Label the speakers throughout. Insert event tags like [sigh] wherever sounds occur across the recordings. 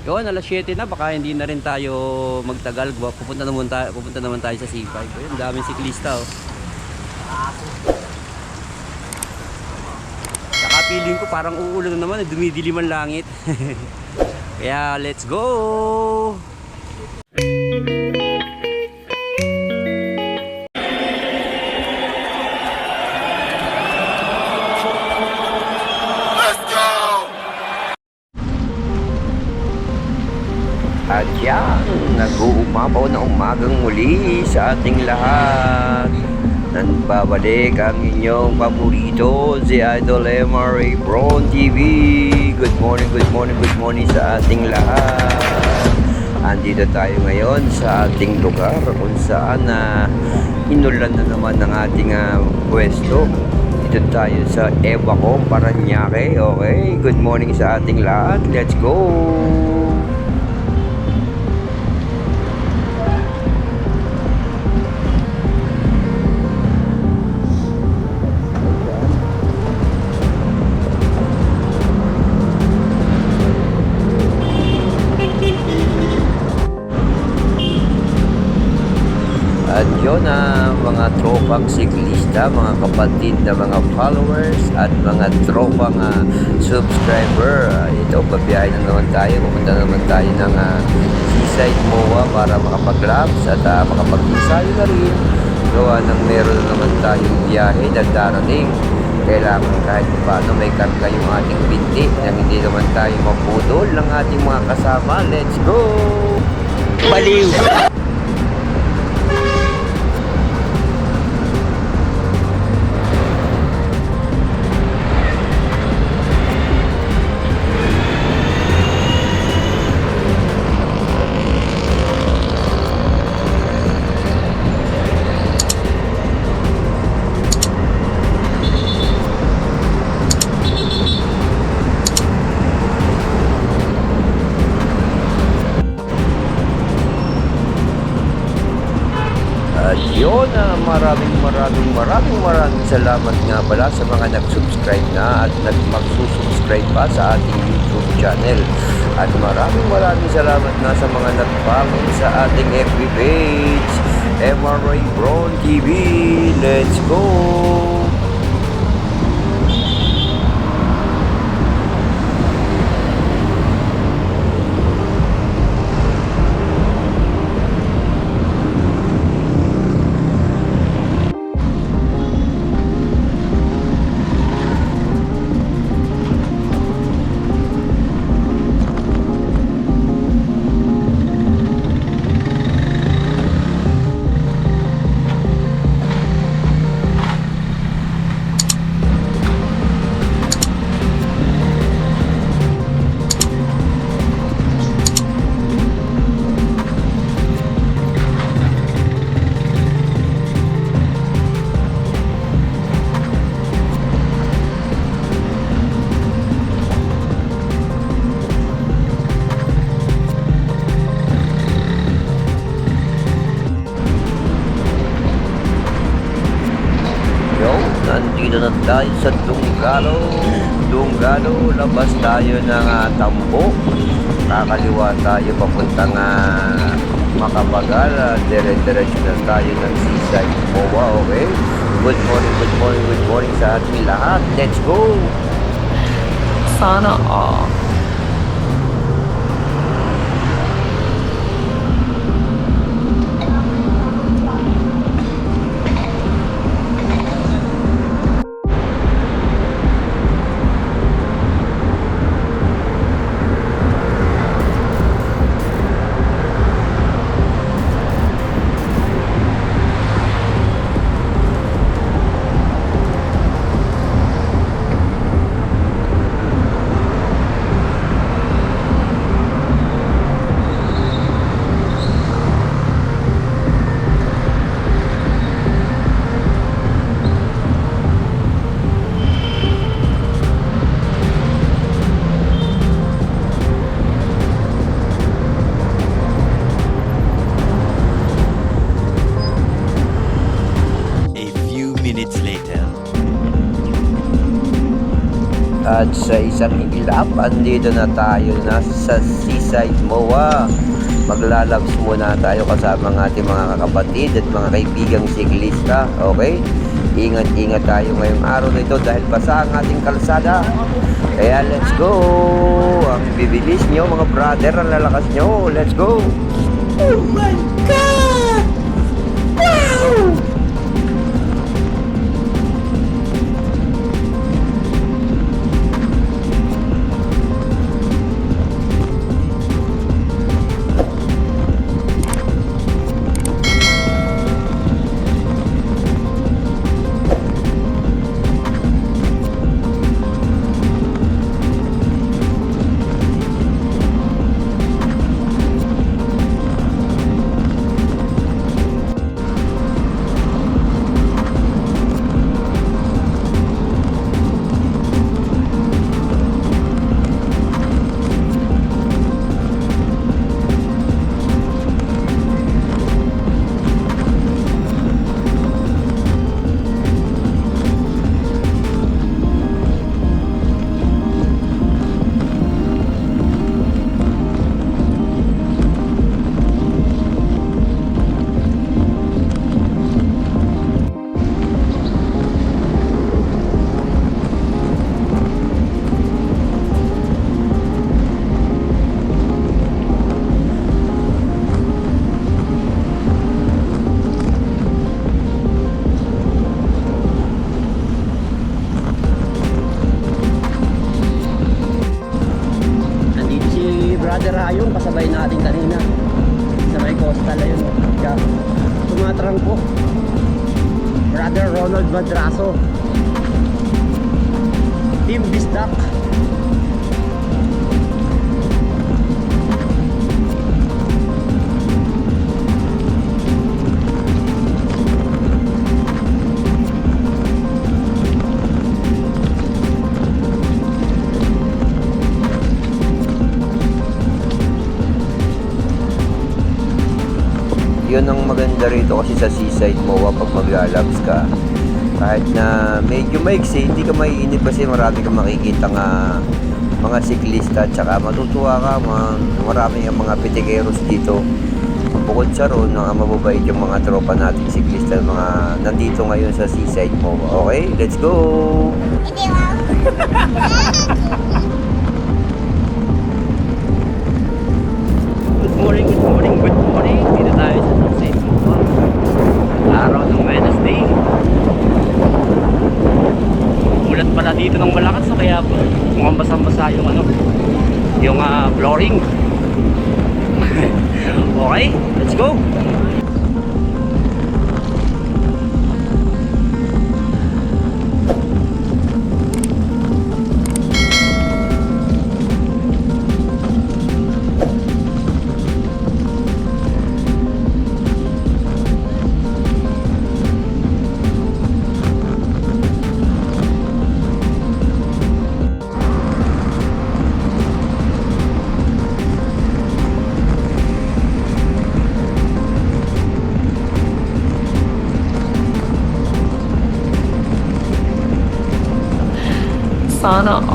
Speaker 1: Yun, alas 7 na, baka hindi na rin tayo magtagal. Pupunta naman tayo, pupunta naman tayo sa C5. Ayun, daming siklista oh. Saka feeling ko parang uulan na naman, eh, dumidilim ang langit. [laughs] Kaya let's go! At yan, nag-uumapaw na umagang muli sa ating lahat. Nagbabalik ang inyong paborito, si Idol MRA Brown TV. Good morning, good morning, good morning sa ating lahat. Andito tayo ngayon sa ating lugar kung saan na inulan na naman ng ating ah, pwesto. Dito tayo sa Ewaco, Paranaque. Okay, good morning sa ating lahat. Let's go! Ang mga tropang siklista, mga kapatid na mga followers at mga tropang ah, subscriber. Ah, ito, babiyahe na naman tayo. Pupunta naman tayo ng uh, Seaside MOA para makapag-laps at uh, makapag-ensayo na rin. Gawa ng meron na naman tayong biyahe na darating. Kailangan kahit paano may karga yung ating binti nang hindi naman tayo mapudol ng ating mga kasama. Let's go! Baliw! Yun, ah, maraming maraming maraming maraming salamat nga pala sa mga nag-subscribe na at nag-magsusubscribe pa sa ating YouTube channel. At maraming maraming salamat na sa mga nag-follow sa ating FB page, MRA Brown TV. Let's go! Dunggalo, labas tayo ng uh, Tambo. Kakaliwa tayo papuntang uh, Makapagal. Uh, Dire-diretso na tayo ng Seaside Moa, okay? Good morning, good morning, good morning sa ating lahat. Let's go!
Speaker 2: Sana all.
Speaker 1: Ilap, andito na tayo na sa Seaside MOA. Maglalabs muna tayo kasama ng ating mga kakapatid at mga kaibigang siklista. Okay? Ingat-ingat tayo ngayong araw na ito dahil basa ang ating kalsada. Kaya let's go! Ang bibilis nyo mga brother, ang lalakas nyo. Let's go! Oh my God! Maganda rito kasi sa seaside MOA pag maglalabs ka. Kahit na medyo maiksi hindi ka maiinip kasi marami kang makikita nga mga siklista at saka matutuwa ka mga, marami ang mga pitikeros dito. Bukod sa roon ang mababait yung mga tropa natin siklista mga nandito ngayon sa seaside MOA okay let's go!
Speaker 3: Good morning, good morning. Dito tayo sa Sunset Mall. Araw ng Wednesday. Ulat pala dito ng malakas so kaya mukhang basang-basa yung ano, yung ah, flooring. [laughs] okay, let's go.
Speaker 2: Sana all.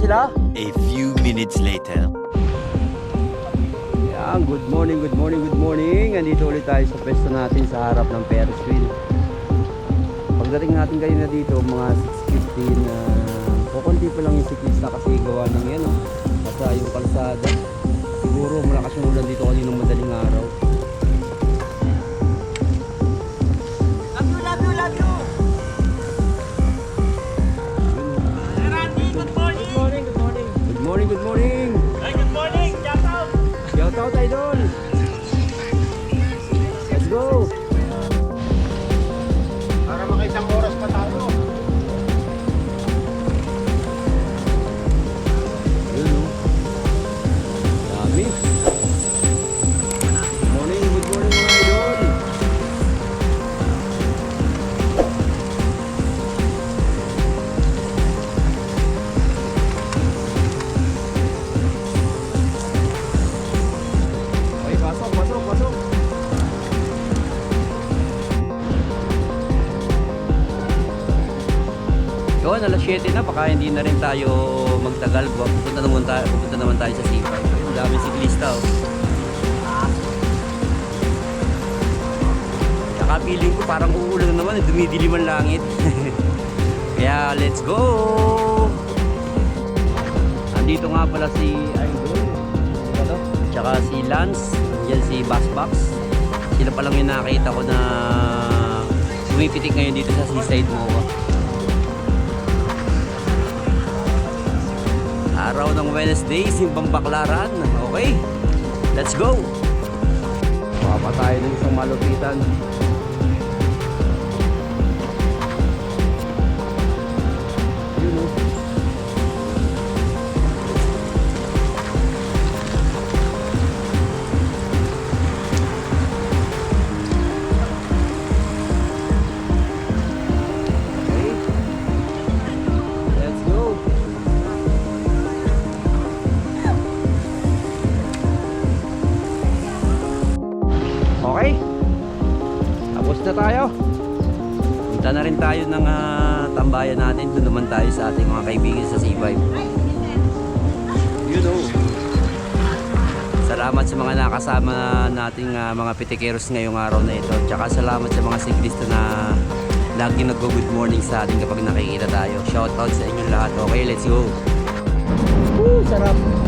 Speaker 3: Sila?
Speaker 4: A few minutes later.
Speaker 3: Yan, good morning, good morning, good morning. Andito ulit tayo sa pwesto natin sa harap ng Ferris wheel. Pagdating natin kayo na dito, mga 6.15 na kukunti pa lang yung siklista kasi gawa ng yan, oh. Basta yung kalsada. Siguro malakas yung ulan dito kaninang madaling araw. Good morning. Yun, alas 7 na, baka hindi na rin tayo magtagal. Pupunta naman tayo, pupunta naman tayo sa C5. Ang dami siklista oh. Tsaka feeling ko parang uulan naman, eh, dumidilim ang langit. [laughs] Kaya let's go! Andito nga pala si Idol. Tsaka si Lance. Yan si Basbox. Sila pa lang yung nakita ko na sumipitik ngayon dito sa Seaside MOA. Araw ng Wednesday, Simbang Baklaran. Okay, let's go! Papa tayo ng isang malupitan. Naman tayo sa ating mga kaibigan sa C5. You know. Salamat sa mga nakasama nating ah, mga pitikeros ngayong araw na ito. Tsaka salamat sa mga siklista na lagi nag-good morning sa atin kapag nakikita tayo. Shoutout sa inyong lahat. Okay, let's go. Woo, sarap.